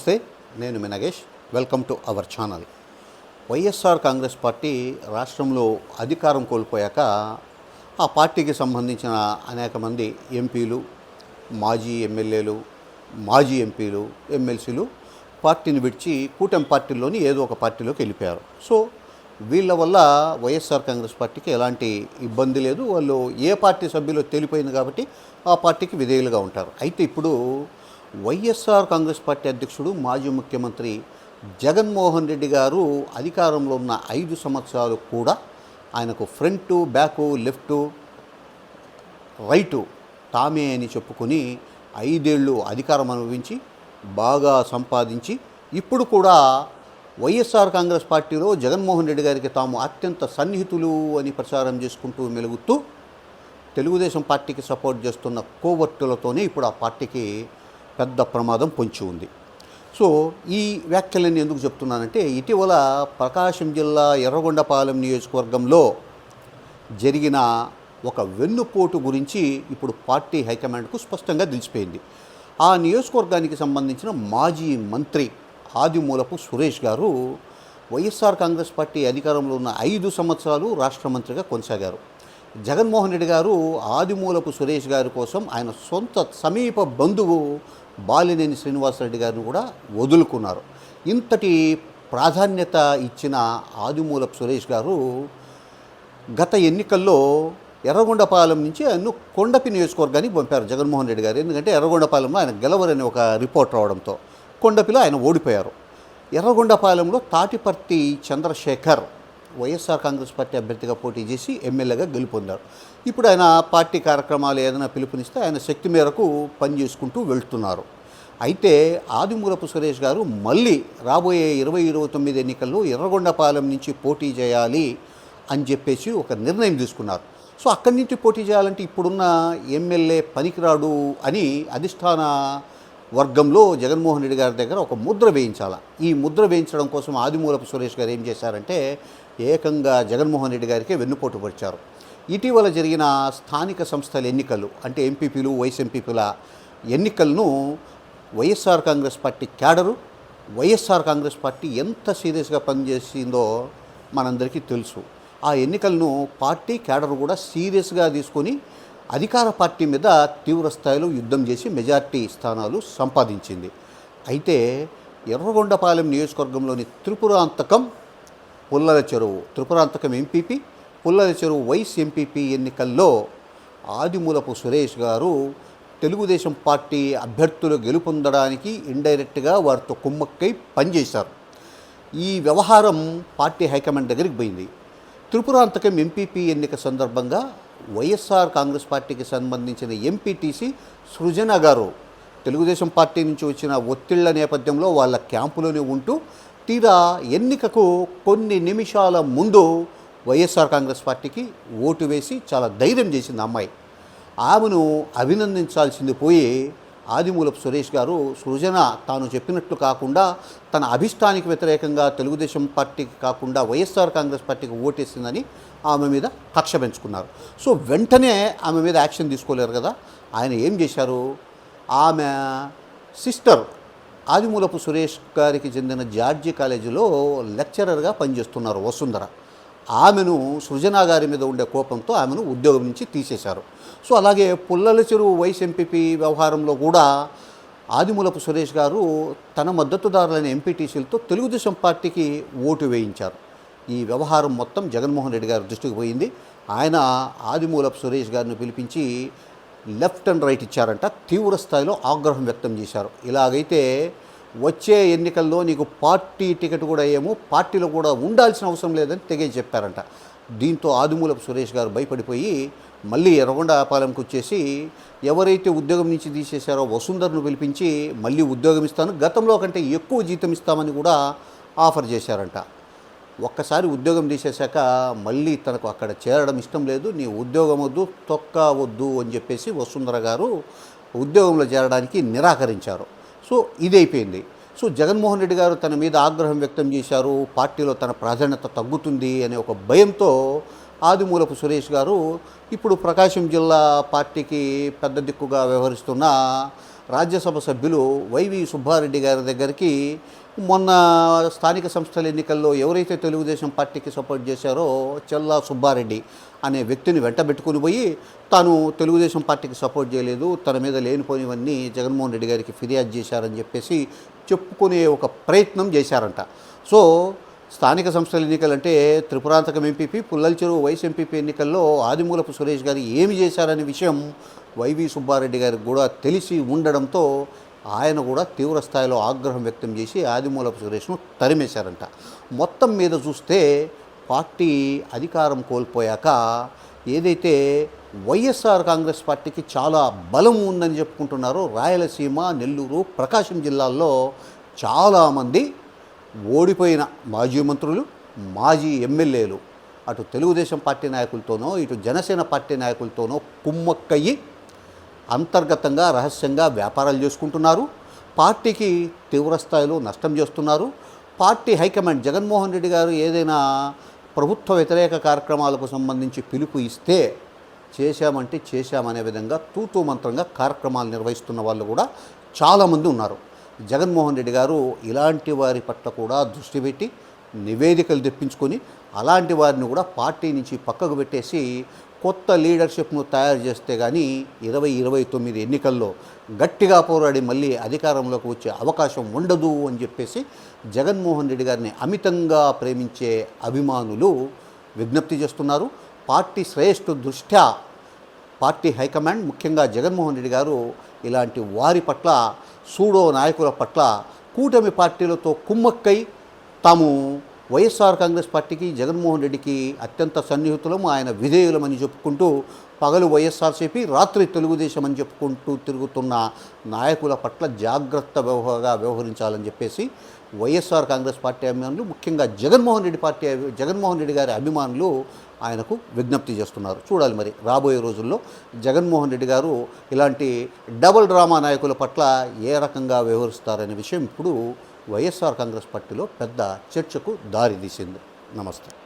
నమస్తే నేను మీ Nagesh. Welcome to our channel. YSR Congress party రాష్ట్రంలో అధికారం కోల్పోయాక ఆ పార్టీకి సంబంధించిన అనేక మంది ఎంపీలు మాజీ ఎమ్మెల్యేలు మాజీ ఎంపీలు ఎమ్మెల్సీలు పార్టీని విడిచి కూటమి పార్టీలోని ఏదో ఒక పార్టీలోకి వెళ్ళిపోయారు. సో వీళ్ళ వల్ల వైఎస్ఆర్ కాంగ్రెస్ పార్టీకి ఎలాంటి ఇబ్బంది లేదు. వాళ్ళు ఏ పార్టీ సభ్యులు తేలిపోయింది కాబట్టి ఆ పార్టీకి విధేయులుగా ఉంటారు. అయితే ఇప్పుడు వైఎస్ఆర్ కాంగ్రెస్ పార్టీ అధ్యక్షుడు మాజీ ముఖ్యమంత్రి జగన్మోహన్ రెడ్డి గారు అధికారంలో ఉన్న ఐదు సంవత్సరాలు కూడా ఆయనకు ఫ్రంట్ బ్యాకు లెఫ్ట్ రైటు తామే అని చెప్పుకొని ఐదేళ్ళు అధికారం అనుభవించి బాగా సంపాదించి ఇప్పుడు కూడా వైఎస్ఆర్ కాంగ్రెస్ పార్టీలో జగన్మోహన్ రెడ్డి గారికి తాము అత్యంత సన్నిహితులు అని ప్రచారం చేసుకుంటూ మెలుగుతూ తెలుగుదేశం పార్టీకి సపోర్ట్ చేస్తున్న కోవర్టులతోనే ఇప్పుడు ఆ పార్టీకి పెద్ద ప్రమాదం పొంచి ఉంది. సో ఈ వ్యాఖ్యలను ఎందుకు చెప్తున్నానంటే ఇటీవల ప్రకాశం జిల్లా ఎర్రగొండపాలెం నియోజకవర్గంలో జరిగిన ఒక వెన్నుపోటు గురించి ఇప్పుడు పార్టీ హైకమాండ్కు స్పష్టంగా తెలిసిపోయింది. ఆ నియోజకవర్గానికి సంబంధించిన మాజీ మంత్రి ఆదిమూలపు సురేష్ గారు వైఎస్ఆర్ కాంగ్రెస్ పార్టీ అధికారంలో ఉన్న ఐదు సంవత్సరాలు రాష్ట్ర మంత్రిగా కొనసాగారు. జగన్మోహన్ రెడ్డి గారు ఆదిమూలపు సురేష్ గారి కోసం ఆయన సొంత సమీప బంధువు బాలినేని శ్రీనివాసరెడ్డి గారిని కూడా వదులుకున్నారు. ఇంతటి ప్రాధాన్యత ఇచ్చిన ఆదిమూలపు సురేష్ గారు గత ఎన్నికల్లో ఎర్రగొండపాలెం నుంచి ఆయన కొండపి నియోజకవర్గానికి పంపారు జగన్మోహన్ రెడ్డి గారు. ఎందుకంటే ఎర్రగొండపాలెంలో ఆయన గెలవరని ఒక రిపోర్ట్ రావడంతో కొండపిలో ఆయన ఓడిపోయారు. ఎర్రగొండపాలెంలో తాటిపర్తి చంద్రశేఖర్ వైఎస్ఆర్ కాంగ్రెస్ పార్టీ అభ్యర్థిగా పోటీ చేసి ఎమ్మెల్యేగా గెలుపొందారు. ఇప్పుడు ఆయన పార్టీ కార్యక్రమాలు ఏదైనా పిలుపునిస్తే ఆయన శక్తి మేరకు పనిచేసుకుంటూ వెళ్తున్నారు. అయితే ఆదిమూలపు సురేష్ గారు మళ్ళీ రాబోయే ఇరవై ఇరవై తొమ్మిది ఎన్నికల్లో ఎర్రగొండపాలెం నుంచి పోటీ చేయాలి అని చెప్పేసి ఒక నిర్ణయం తీసుకున్నారు. సో అక్కడి నుంచి పోటీ చేయాలంటే ఇప్పుడున్న ఎమ్మెల్యే పనికిరాడు అని అధిష్టాన వర్గంలో జగన్మోహన్ రెడ్డి గారి దగ్గర ఒక ముద్ర వేయించాల. ఈ ముద్ర వేయించడం కోసం ఆదిమూలపు సురేష్ గారు ఏం చేశారంటే ఏకంగా జగన్మోహన్ రెడ్డి గారికి వెన్నుపోటు పరిచారు ఇటీవల జరిగిన స్థానిక సంస్థల ఎన్నికలు అంటే ఎంపీపీలు వైస్ ఎంపీపీల ఎన్నికలను YSR Congress party cadre YSR Congress party ఎంత సీరియస్గా పనిచేసిందో మనందరికీ తెలుసు. ఆ ఎన్నికలను పార్టీ క్యాడర్ కూడా సీరియస్గా తీసుకొని అధికార పార్టీ మీద తీవ్ర స్థాయిలో యుద్ధం చేసి మెజార్టీ స్థానాలు సంపాదించింది. అయితే ఎర్రగొండపాలెం నియోజకవర్గంలోని త్రిపురాంతకం పుల్లల చెరువు త్రిపురాంతకం ఎంపీపీ పుల్లల చెరువు వైస్ ఎంపీపీ ఎన్నికల్లో ఆదిమూలపు సురేష్ గారు తెలుగుదేశం పార్టీ అభ్యర్థులు గెలుపొందడానికి ఇండైరెక్ట్గా వారితో కుమ్మక్కై పనిచేశారు. ఈ వ్యవహారం పార్టీ హైకమాండ్ దగ్గరికి పోయింది. త్రిపురాంతకం ఎంపీపీ ఎన్నిక సందర్భంగా వైఎస్ఆర్ కాంగ్రెస్ పార్టీకి సంబంధించిన ఎంపీటీసీ సృజన గారు తెలుగుదేశం పార్టీ నుంచి వచ్చిన ఒత్తిళ్ళ నేపథ్యంలో వాళ్ళ క్యాంపులోనే ఉంటూ తీరా ఎన్నికకు కొన్ని నిమిషాల ముందు వైఎస్ఆర్ కాంగ్రెస్ పార్టీకి ఓటు వేసి చాలా ధైర్యం చేసింది అమ్మాయి. ఆమెను అభినందించాల్సింది పోయి ఆదిమూలపు సురేష్ గారు సృజన తాను చెప్పినట్లు కాకుండా తన అభిష్టానికి వ్యతిరేకంగా తెలుగుదేశం పార్టీకి కాకుండా వైఎస్ఆర్ కాంగ్రెస్ పార్టీకి ఓటేసిందని ఆమె మీద కక్ష పెంచుకున్నారు. సో వెంటనే ఆమె మీద యాక్షన్ తీసుకోలేరు కదా. ఆయన ఏం చేశారు? ఆమె సిస్టర్ ఆదిమూలపు సురేష్ గారికి చెందిన జార్జి కాలేజీలో లెక్చరర్గా పనిచేస్తున్నారు వసుంధర. ఆమెను సృజనా గారి మీద ఉండే కోపంతో ఆమెను ఉద్యోగం నుంచి తీసేశారు. సో అలాగే పుల్లల చెరువు వైస్ ఎంపీపీ వ్యవహారంలో కూడా ఆదిమూలపు సురేష్ గారు తన మద్దతుదారులైన ఎంపీటీసీలతో తెలుగుదేశం పార్టీకి ఓటు వేయించారు. ఈ వ్యవహారం మొత్తం జగన్మోహన్ రెడ్డి గారి దృష్టికి పోయింది. ఆయన ఆదిమూలపు సురేష్ గారిని పిలిపించి లెఫ్ట్ అండ్ రైట్ ఇచ్చారంట తీవ్ర స్థాయిలో ఆగ్రహం వ్యక్తం చేశారు. ఇలాగైతే వచ్చే ఎన్నికల్లో నీకు పార్టీ టికెట్ కూడా ఏమో పార్టీలో కూడా ఉండాల్సిన అవసరం లేదని తెగేసి చెప్పారంట. దీంతో ఆదిమూలపు సురేష్ గారు భయపడిపోయి మళ్ళీ ఎర్రగొండపాలెంకి వచ్చేసి ఎవరైతే ఉద్యోగం నుంచి తీసేశారో వసుంధరను పిలిపించి మళ్ళీ ఉద్యోగం ఇస్తాను గతంలో కంటే ఎక్కువ జీతం ఇస్తామని కూడా ఆఫర్ చేశారంట. ఒక్కసారి ఉద్యోగం తీసేశాక మళ్ళీ తనకు అక్కడ చేరడం ఇష్టం లేదు నీ ఉద్యోగం వద్దు తొక్క వద్దు అని చెప్పేసి వసుంధర గారు ఉద్యోగంలో చేరడానికి నిరాకరించారు. సో ఇది అయిపోయింది సో జగన్మోహన్ రెడ్డి గారు తన మీద ఆగ్రహం వ్యక్తం చేశారు పార్టీలో తన ప్రాధాన్యత తగ్గుతుంది అనే ఒక భయంతో ఆదిమూలపు సురేష్ గారు ఇప్పుడు ప్రకాశం జిల్లా పార్టీకి పెద్ద దిక్కుగా వ్యవహరిస్తున్న రాజ్యసభ సభ్యులు వైవి సుబ్బారెడ్డి గారి దగ్గరికి మొన్న స్థానిక సంస్థల ఎన్నికల్లో ఎవరైతే తెలుగుదేశం పార్టీకి సపోర్ట్ చేశారో చెల్లా సుబ్బారెడ్డి అనే వ్యక్తిని వెంటబెట్టుకుని పోయి తాను తెలుగుదేశం పార్టీకి సపోర్ట్ చేయలేదు తన మీద లేనిపోయినవన్నీ జగన్మోహన్ రెడ్డి గారికి ఫిర్యాదు చేశారని చెప్పేసి చెప్పుకునే ఒక ప్రయత్నం చేశారంట. సో స్థానిక సంస్థల ఎన్నికలంటే త్రిపురాంతకం ఎంపీపీ పుల్లల చెరువు వైస్ ఎంపీపీ ఎన్నికల్లో ఆదిమూలపు సురేష్ గారు ఏమి చేశారనే విషయం వైవి సుబ్బారెడ్డి గారికి కూడా తెలిసి ఉండడంతో ఆయన కూడా తీవ్ర స్థాయిలో ఆగ్రహం వ్యక్తం చేసి ఆదిమూలపు సురేష్ను తరిమేశారంట. మొత్తం మీద చూస్తే పార్టీ అధికారం కోల్పోయాక ఏదైతే వైఎస్ఆర్ కాంగ్రెస్ పార్టీకి చాలా బలం ఉందని చెప్పుకుంటున్నారో రాయలసీమ నెల్లూరు ప్రకాశం జిల్లాల్లో చాలామంది ఓడిపోయిన మాజీ మంత్రులు మాజీ ఎమ్మెల్యేలు. అటు తెలుగుదేశం పార్టీ నాయకులతోనో ఇటు జనసేన పార్టీ నాయకులతోనో కుమ్మక్కయ్యి అంతర్గతంగా రహస్యంగా వ్యాపారాలు చేసుకుంటున్నారు. పార్టీకి తీవ్రస్థాయిలో నష్టం చేస్తున్నారు. పార్టీ హైకమాండ్ జగన్మోహన్ రెడ్డి గారు ఏదైనా ప్రభుత్వ వ్యతిరేక కార్యక్రమాలకు సంబంధించి పిలుపు ఇస్తే చేశామంటే చేశామనే విధంగా తూతూ మంత్రంగా కార్యక్రమాలు నిర్వహిస్తున్న వాళ్ళు కూడా చాలామంది ఉన్నారు. జగన్మోహన్ రెడ్డి గారు ఇలాంటి వారి పట్ల కూడా దృష్టి పెట్టి నివేదికలు తెప్పించుకొని అలాంటి వారిని కూడా పార్టీ నుంచి పక్కకు పెట్టేసి కొత్త లీడర్షిప్ను తయారు చేస్తే కానీ ఇరవై ఇరవై తొమ్మిది ఎన్నికల్లో గట్టిగా పోరాడి మళ్ళీ అధికారంలోకి వచ్చే అవకాశం ఉండదు అని చెప్పేసి జగన్మోహన్ రెడ్డి గారిని అమితంగా ప్రేమించే అభిమానులు విజ్ఞప్తి చేస్తున్నారు. పార్టీ శ్రేష్ఠ దృష్ట్యా పార్టీ హైకమాండ్ ముఖ్యంగా జగన్మోహన్ రెడ్డి గారు ఇలాంటి వారి పట్ల సూడో నాయకుల పట్ల కూటమి పార్టీలతో కుమ్మక్కై తాము వైఎస్ఆర్ కాంగ్రెస్ పార్టీకి జగన్మోహన్ రెడ్డికి అత్యంత సన్నిహితులము. ఆయన విధేయులమని చెప్పుకుంటూ పగలు వైఎస్ఆర్సీపీ రాత్రి తెలుగుదేశం అని చెప్పుకుంటూ తిరుగుతున్న నాయకుల పట్ల జాగ్రత్త వ్యవహారంగా వ్యవహరించాలని చెప్పేసి వైఎస్ఆర్ కాంగ్రెస్ పార్టీ అభిమానులు ముఖ్యంగా జగన్మోహన్ రెడ్డి పార్టీ జగన్మోహన్ రెడ్డి గారి అభిమానులు ఆయనకు విజ్ఞప్తి చేస్తున్నారు. చూడాలి మరి రాబోయే రోజుల్లో జగన్మోహన్ రెడ్డి గారు ఇలాంటి డబల్ డ్రామా నాయకుల పట్ల ఏ రకంగా వ్యవహరిస్తారనే విషయం ఇప్పుడు వైఎస్ఆర్ కాంగ్రెస్ పార్టీలో పెద్ద చర్చకు దారితీసింది. నమస్తే.